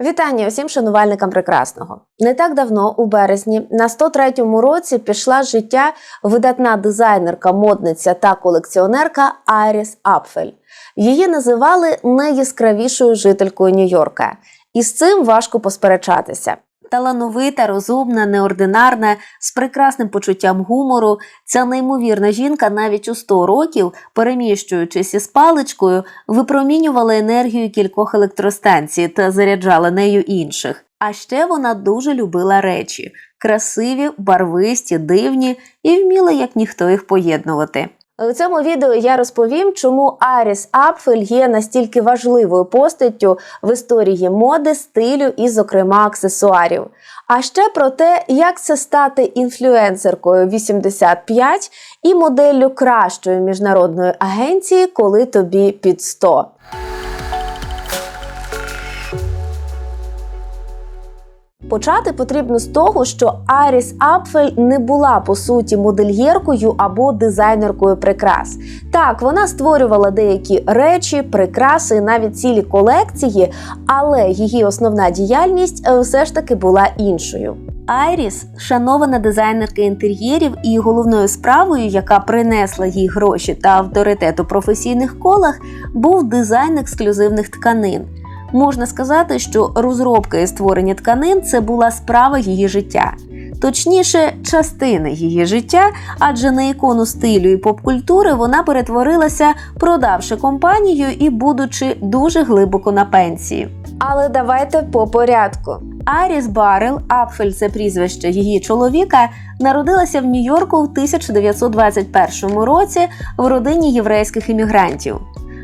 Вітання усім шанувальникам прекрасного. Не так давно, у березні, на 103-му році пішла життя видатна дизайнерка, модниця та колекціонерка Айріс Апфель. Її називали найяскравішою жителькою Нью-Йорка, і з цим важко посперечатися. Талановита, розумна, неординарна, з прекрасним почуттям гумору, ця неймовірна жінка навіть у 100 років, переміщуючись із паличкою, випромінювала енергію кількох електростанцій та заряджала нею інших. А ще вона дуже любила речі красиві, барвисті, дивні і вміла як ніхто їх поєднувати. У цьому відео я розповім, чому Аріс Апфель є настільки важливою постаттю в історії моди, стилю і, зокрема, аксесуарів. А ще про те, як це стати інфлюенсеркою 85 і моделлю кращої міжнародної агенції, коли тобі під 100. Почати потрібно з того, що Аріс Апфель не була по суті модельєркою або дизайнеркою прикрас. Так, вона створювала деякі речі, прикраси, навіть цілі колекції, але її основна діяльність е, все ж таки була іншою. Айріс шанована дизайнерка інтер'єрів, і головною справою, яка принесла їй гроші та авторитет у професійних колах, був дизайн ексклюзивних тканин. Можна сказати, що розробка і створення тканин це була справа її життя. Точніше, частина її життя, адже на ікону стилю і попкультури вона перетворилася, продавши компанію і будучи дуже глибоко на пенсії. Але давайте по порядку. Аріс Баррел, Апфель це прізвище її чоловіка, народилася в Нью-Йорку в 1921 році в родині єврейських іммігрантів.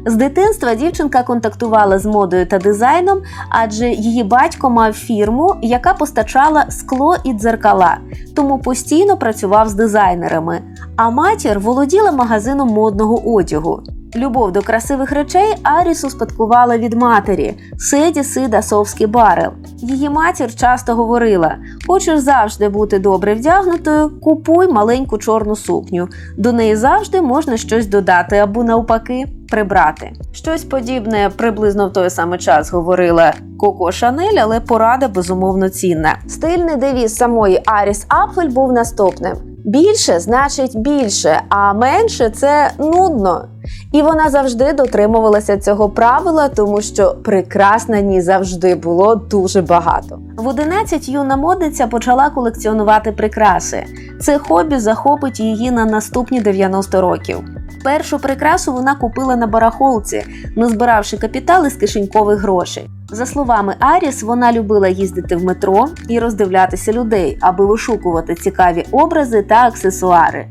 З дитинства дівчинка контактувала з модою та дизайном, адже її батько мав фірму, яка постачала скло і дзеркала, тому постійно працював з дизайнерами. А матір володіла магазином модного одягу. Любов до красивих речей Аріс успадкувала від матері Седі Сида Совський Барел. Її матір часто говорила: хочеш завжди бути добре вдягнутою, купуй маленьку чорну сукню. До неї завжди можна щось додати або навпаки прибрати. Щось подібне приблизно в той самий час говорила Коко Шанель, але порада безумовно цінна. Стильний девіз самої Аріс Апфель був наступним: більше значить більше, а менше це нудно. І вона завжди дотримувалася цього правила, тому що прикрас на ній завжди було дуже багато. В 11 юна модниця почала колекціонувати прикраси. Це хобі захопить її на наступні 90 років. Першу прикрасу вона купила на барахолці, назбиравши капітал із кишенькових грошей. За словами Аріс, вона любила їздити в метро і роздивлятися людей, аби вишукувати цікаві образи та аксесуари.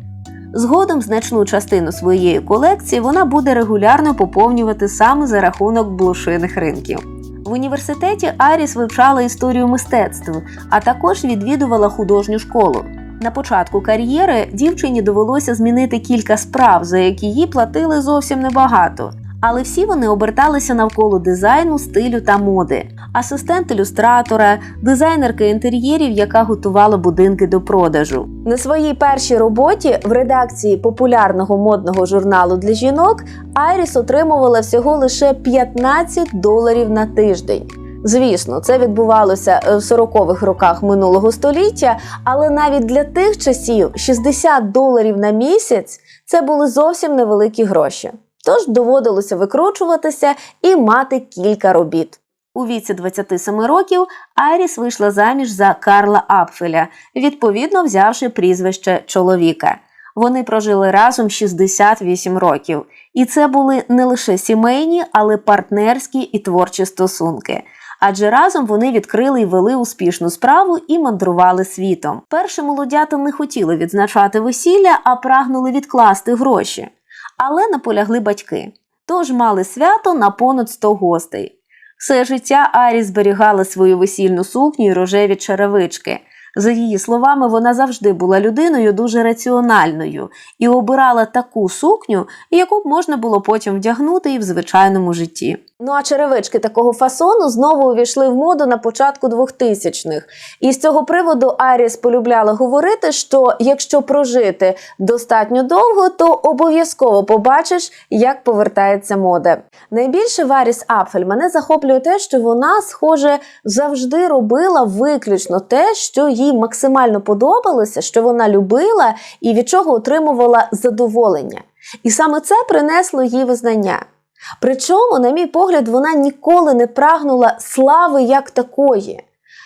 Згодом значну частину своєї колекції вона буде регулярно поповнювати саме за рахунок блошиних ринків. В університеті Аріс вивчала історію мистецтв, а також відвідувала художню школу. На початку кар'єри дівчині довелося змінити кілька справ, за які їй платили зовсім небагато. Але всі вони оберталися навколо дизайну, стилю та моди. Асистент ілюстратора, дизайнерка інтер'єрів, яка готувала будинки до продажу. На своїй першій роботі в редакції популярного модного журналу для жінок Айріс отримувала всього лише 15 доларів на тиждень. Звісно, це відбувалося в 40-х роках минулого століття, але навіть для тих часів 60 доларів на місяць це були зовсім невеликі гроші. Тож доводилося викручуватися і мати кілька робіт. У віці 27 років Айріс вийшла заміж за Карла Апфеля, відповідно взявши прізвище чоловіка. Вони прожили разом 68 років, і це були не лише сімейні, але партнерські і творчі стосунки. Адже разом вони відкрили і вели успішну справу і мандрували світом. Перші молодята не хотіли відзначати весілля, а прагнули відкласти гроші. Але наполягли батьки. Тож мали свято на понад 100 гостей. Все життя Арі зберігала свою весільну сукню і рожеві черевички. За її словами, вона завжди була людиною дуже раціональною і обирала таку сукню, яку б можна було потім вдягнути і в звичайному житті. Ну а черевички такого фасону знову увійшли в моду на початку 2000-х. І з цього приводу Аріс полюбляла говорити, що якщо прожити достатньо довго, то обов'язково побачиш, як повертається мода. Найбільше в Аріс Апфель мене захоплює те, що вона, схоже, завжди робила виключно те, що їй максимально подобалося, що вона любила і від чого отримувала задоволення. І саме це принесло їй визнання. Причому, на мій погляд, вона ніколи не прагнула слави як такої,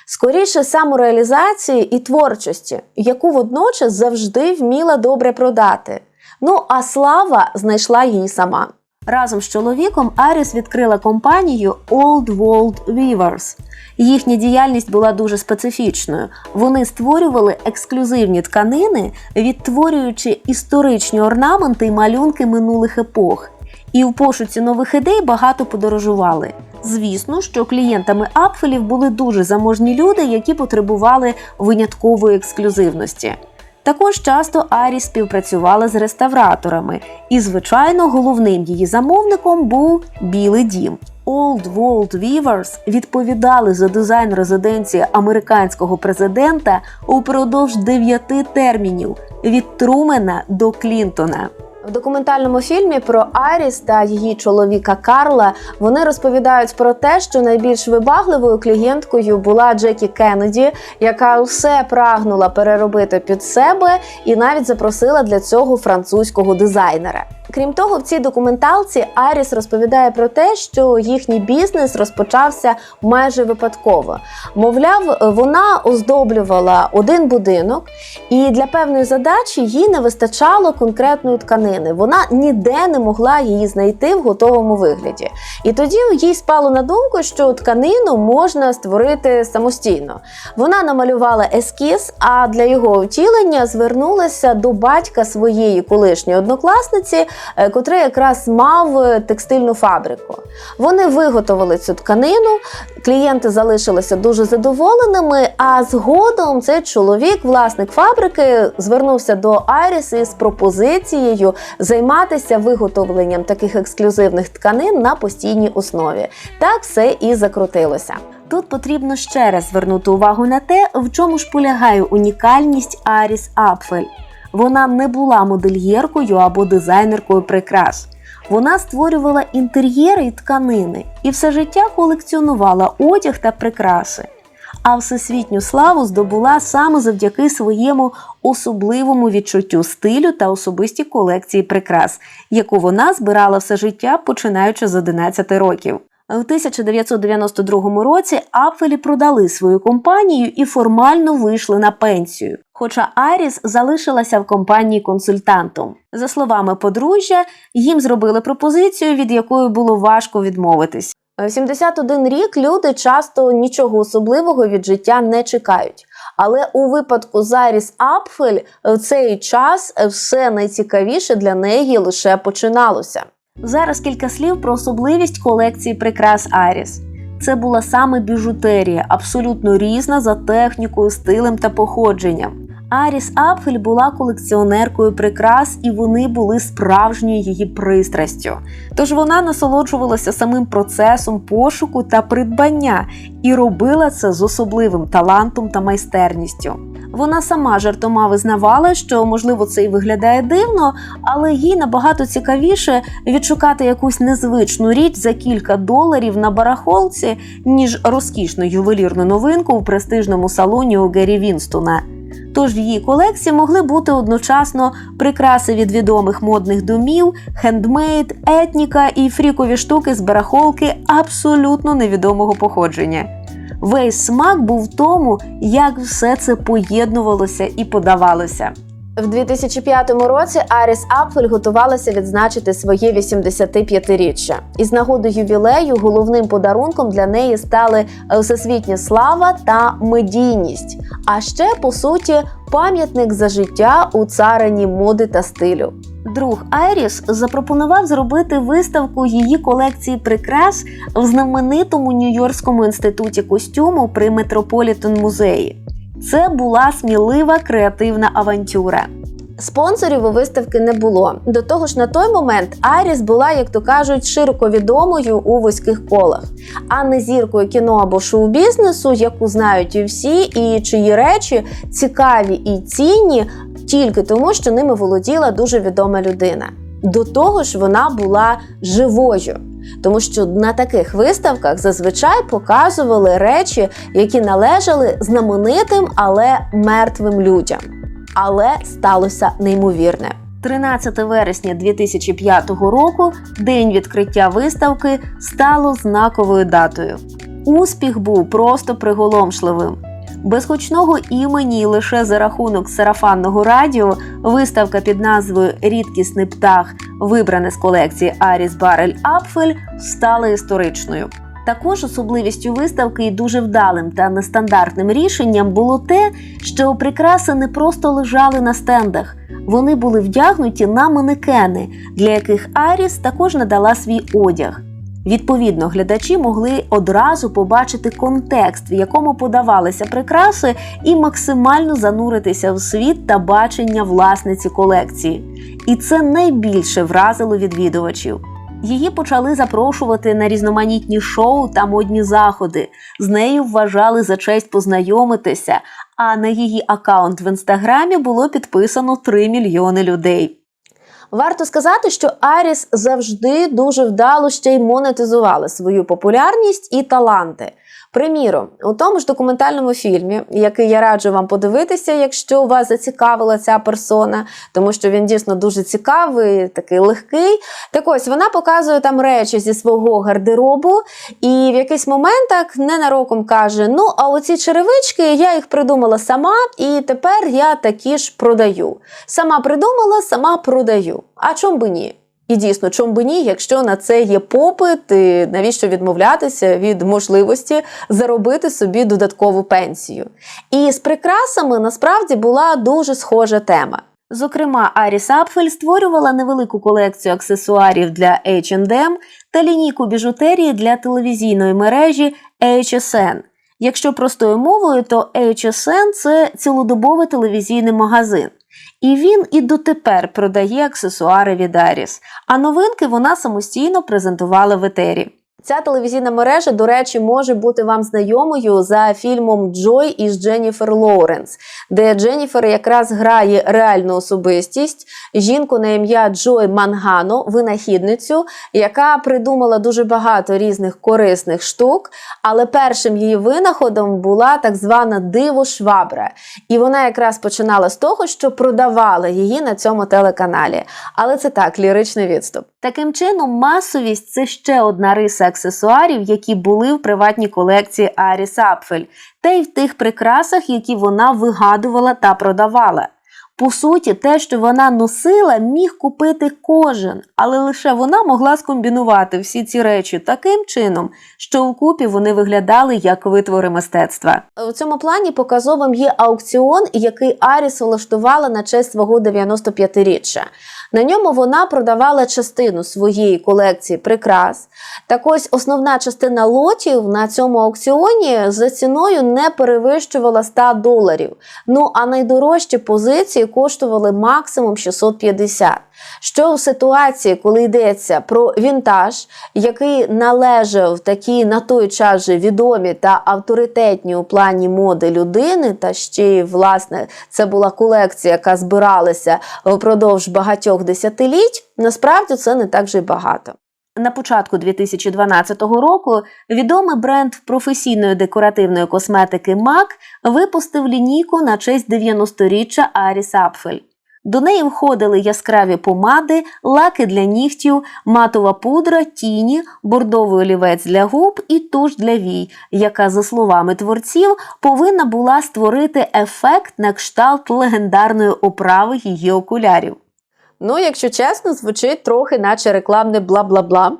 скоріше самореалізації і творчості, яку водночас завжди вміла добре продати. Ну а слава знайшла її сама. Разом з чоловіком Аріс відкрила компанію Old World Weavers. Їхня діяльність була дуже специфічною. Вони створювали ексклюзивні тканини, відтворюючи історичні орнаменти й малюнки минулих епох. І в пошуці нових ідей багато подорожували. Звісно, що клієнтами апфелів були дуже заможні люди, які потребували виняткової ексклюзивності. Також часто Арі співпрацювала з реставраторами, і, звичайно, головним її замовником був Білий Дім. Old World Weavers відповідали за дизайн резиденції американського президента упродовж дев'яти термінів від Трумена до Клінтона. В документальному фільмі про Аріс та її чоловіка Карла вони розповідають про те, що найбільш вибагливою клієнткою була Джекі Кеннеді, яка все прагнула переробити під себе і навіть запросила для цього французького дизайнера. Крім того, в цій документалці Аріс розповідає про те, що їхній бізнес розпочався майже випадково. Мовляв, вона оздоблювала один будинок, і для певної задачі їй не вистачало конкретної тканини. Вона ніде не могла її знайти в готовому вигляді. І тоді їй спало на думку, що тканину можна створити самостійно. Вона намалювала ескіз, а для його втілення звернулася до батька своєї колишньої однокласниці. Е, котрий якраз мав е, текстильну фабрику. Вони виготовили цю тканину, клієнти залишилися дуже задоволеними. А згодом цей чоловік, власник фабрики, звернувся до Айріс із пропозицією займатися виготовленням таких ексклюзивних тканин на постійній основі. Так все і закрутилося. Тут потрібно ще раз звернути увагу на те, в чому ж полягає унікальність Аріс Апфель. Вона не була модельєркою або дизайнеркою прикрас. Вона створювала інтер'єри і тканини і все життя колекціонувала одяг та прикраси. А всесвітню славу здобула саме завдяки своєму особливому відчуттю стилю та особистій колекції прикрас, яку вона збирала все життя, починаючи з 11 років. В 1992 році Апфелі продали свою компанію і формально вийшли на пенсію. Хоча Аріс залишилася в компанії консультантом. За словами подружжя, їм зробили пропозицію, від якої було важко відмовитись. В 71 рік люди часто нічого особливого від життя не чекають. Але у випадку Заріс Апфель в цей час все найцікавіше для неї лише починалося. Зараз кілька слів про особливість колекції прикрас Аріс. Це була саме біжутерія, абсолютно різна за технікою, стилем та походженням. Аріс Апфель була колекціонеркою прикрас, і вони були справжньою її пристрастю. Тож вона насолоджувалася самим процесом пошуку та придбання і робила це з особливим талантом та майстерністю. Вона сама жартома визнавала, що можливо це і виглядає дивно, але їй набагато цікавіше відшукати якусь незвичну річ за кілька доларів на барахолці, ніж розкішну ювелірну новинку в престижному салоні у Гері Вінстона. Тож в її колекції могли бути одночасно прикраси від відомих модних домів, хендмейд, етніка і фрікові штуки з барахолки абсолютно невідомого походження. Весь смак був в тому, як все це поєднувалося і подавалося. В 2005 році Аріс Апфель готувалася відзначити своє 85-річчя. І з нагоди ювілею головним подарунком для неї стали всесвітня слава та медійність. А ще по суті пам'ятник за життя у царині моди та стилю. Друг Айріс запропонував зробити виставку її колекції прикрас в знаменитому Нью-Йоркському інституті костюму при Метрополітен музеї. Це була смілива креативна авантюра. Спонсорів у виставки не було. До того ж, на той момент Айріс була, як то кажуть, широко відомою у вузьких колах, а не зіркою кіно або шоу-бізнесу, яку знають і всі, і чиї речі цікаві і цінні тільки тому, що ними володіла дуже відома людина. До того ж, вона була живою. Тому що на таких виставках зазвичай показували речі, які належали знаменитим, але мертвим людям. Але сталося неймовірне. 13 вересня 2005 року, день відкриття виставки, стало знаковою датою. Успіх був просто приголомшливим. Без гучного імені лише за рахунок сарафанного радіо виставка під назвою Рідкісний птах, вибране з колекції Аріс Барель Апфель, стали історичною. Також особливістю виставки і дуже вдалим та нестандартним рішенням було те, що прикраси не просто лежали на стендах, вони були вдягнуті на манекени, для яких Аріс також надала свій одяг. Відповідно, глядачі могли одразу побачити контекст, в якому подавалися прикраси, і максимально зануритися в світ та бачення власниці колекції. І це найбільше вразило відвідувачів. Її почали запрошувати на різноманітні шоу та модні заходи. З нею вважали за честь познайомитися. А на її аккаунт в інстаграмі було підписано 3 мільйони людей. Варто сказати, що Аріс завжди дуже вдало ще й монетизувала свою популярність і таланти. Приміром, у тому ж документальному фільмі, який я раджу вам подивитися, якщо вас зацікавила ця персона, тому що він дійсно дуже цікавий, такий легкий. Так ось вона показує там речі зі свого гардеробу, і в якийсь момент так ненароком каже: Ну, а оці черевички я їх придумала сама, і тепер я такі ж продаю. Сама придумала, сама продаю. А чом би ні? І дійсно, чом би ні, якщо на це є попит, і навіщо відмовлятися від можливості заробити собі додаткову пенсію? І з прикрасами насправді була дуже схожа тема. Зокрема, Аріс Апфель створювала невелику колекцію аксесуарів для H&M та лінійку біжутерії для телевізійної мережі HSN. Якщо простою мовою, то HSN – це цілодобовий телевізійний магазин. І він і дотепер продає аксесуари від Аріс, а новинки вона самостійно презентувала в етері. Ця телевізійна мережа, до речі, може бути вам знайомою за фільмом Джой із Дженніфер Лоуренс, де Дженніфер якраз грає реальну особистість, жінку на ім'я Джой Мангано, винахідницю, яка придумала дуже багато різних корисних штук. Але першим її винаходом була так звана диво швабра. І вона якраз починала з того, що продавала її на цьому телеканалі. Але це так, ліричний відступ. Таким чином, масовість це ще одна риса аксесуарів, які були в приватній колекції Арі Сапфель, та й в тих прикрасах, які вона вигадувала та продавала. По суті, те, що вона носила, міг купити кожен, але лише вона могла скомбінувати всі ці речі таким чином, що вкупі вони виглядали як витвори мистецтва. У цьому плані показовим є аукціон, який Аріс влаштувала на честь свого 95-річчя. На ньому вона продавала частину своєї колекції прикрас. Так ось основна частина лотів на цьому аукціоні за ціною не перевищувала 100 доларів. Ну а найдорожчі позиції коштували максимум 650. Що у ситуації, коли йдеться про вінтаж, який належав такій на той час же відомі та авторитетні у плані моди людини, та ще й власне це була колекція, яка збиралася впродовж багатьох десятиліть, насправді це не так же й багато. На початку 2012 року відомий бренд професійної декоративної косметики MAC випустив лінійку на честь 90-річчя Аріс Апфель. До неї входили яскраві помади, лаки для нігтів, матова пудра, тіні, бордовий олівець для губ і туш для вій, яка, за словами творців, повинна була створити ефект на кшталт легендарної оправи її окулярів. Ну, якщо чесно, звучить трохи, наче рекламне бла-бла-бла.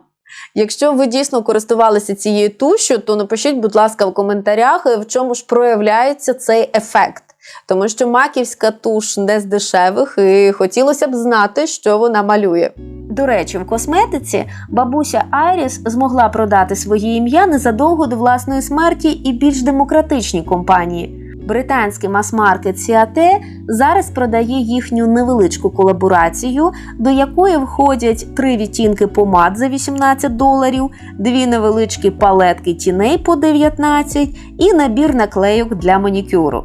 Якщо ви дійсно користувалися цією тушю, то напишіть, будь ласка, в коментарях, в чому ж проявляється цей ефект. Тому що маківська туш не з дешевих, і хотілося б знати, що вона малює. До речі, в косметиці бабуся Айріс змогла продати своє ім'я незадовго до власної смерті і більш демократичній компанії. Британський мас-маркет Сіате зараз продає їхню невеличку колаборацію, до якої входять три відтінки помад за 18 доларів, дві невеличкі палетки тіней по 19 і набір наклейок для манікюру.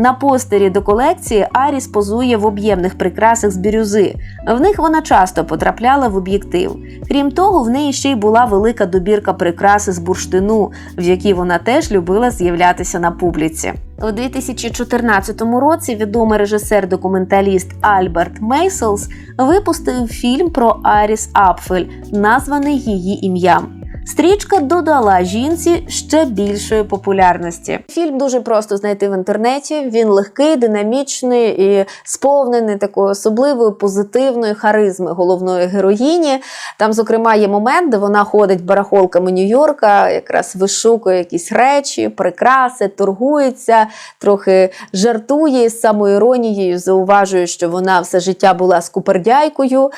На постері до колекції Аріс позує в об'ємних прикрасах з бірюзи. В них вона часто потрапляла в об'єктив. Крім того, в неї ще й була велика добірка прикраси з бурштину, в якій вона теж любила з'являтися на публіці. У 2014 році відомий режисер-документаліст Альберт Мейселс випустив фільм про Аріс Апфель, названий її ім'ям. Стрічка додала жінці ще більшої популярності. Фільм дуже просто знайти в інтернеті. Він легкий, динамічний і сповнений такої особливої позитивної харизми головної героїні. Там, зокрема, є момент, де вона ходить барахолками Нью-Йорка, якраз вишукує якісь речі, прикраси, торгується, трохи жартує з самоіронією, зауважує, що вона все життя була скупердяйкою.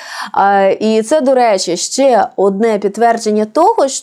І це, до речі, ще одне підтвердження того, що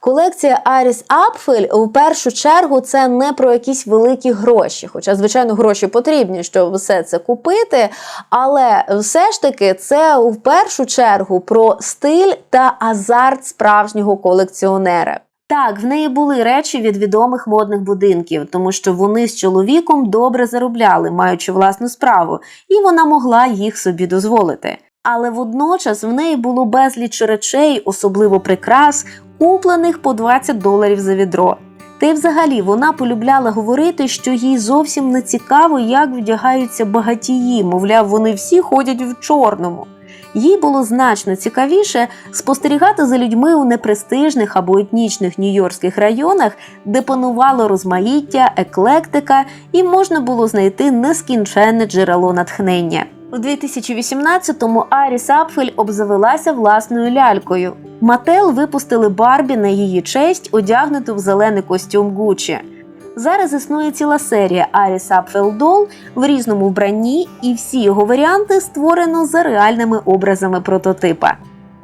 колекція Аріс Апфель у першу чергу це не про якісь великі гроші. Хоча, звичайно, гроші потрібні, щоб все це купити. Але все ж таки це в першу чергу про стиль та азарт справжнього колекціонера. Так, в неї були речі від відомих модних будинків, тому що вони з чоловіком добре заробляли, маючи власну справу, і вона могла їх собі дозволити. Але водночас в неї було безліч речей, особливо прикрас, куплених по 20 доларів за відро. Та й взагалі вона полюбляла говорити, що їй зовсім не цікаво, як вдягаються багатії, мовляв, вони всі ходять в чорному. Їй було значно цікавіше спостерігати за людьми у непрестижних або етнічних нью-йоркських районах, де панувало розмаїття, еклектика і можна було знайти нескінченне джерело натхнення. У 2018-му Аріс Апфель обзавелася власною лялькою. Мател випустили Барбі на її честь, одягнуту в зелений костюм Гуччі. Зараз існує ціла серія Аріс Апфел Дол в різному вбранні, і всі його варіанти створено за реальними образами прототипа.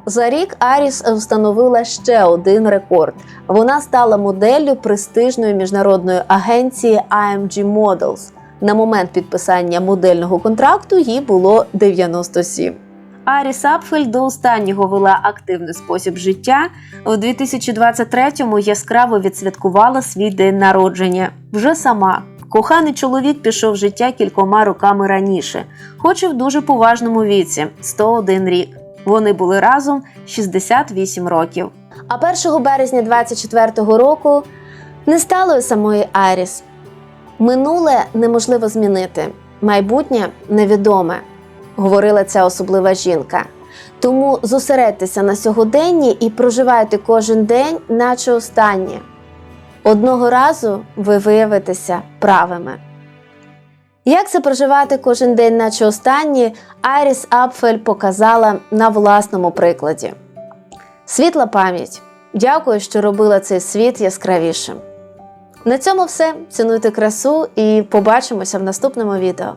За рік Аріс встановила ще один рекорд. Вона стала моделлю престижної міжнародної агенції IMG Models. На момент підписання модельного контракту їй було 97. Аріс Апфель до останнього вела активний спосіб життя. У 2023-му яскраво відсвяткувала свій день народження. Вже сама. Коханий чоловік пішов в життя кількома роками раніше, хоч і в дуже поважному віці 101 рік. Вони були разом 68 років. А 1 березня 24-го року не стало самої Аріс. Минуле неможливо змінити, майбутнє невідоме, говорила ця особлива жінка. Тому зосередьтеся на сьогоденні і проживайте кожен день, наче останнє. Одного разу ви виявитеся правими. Як це проживати кожен день, наче останнє, Айріс Апфель показала на власному прикладі. Світла пам'ять. Дякую, що робила цей світ яскравішим. На цьому все. Цінуйте красу і побачимося в наступному відео.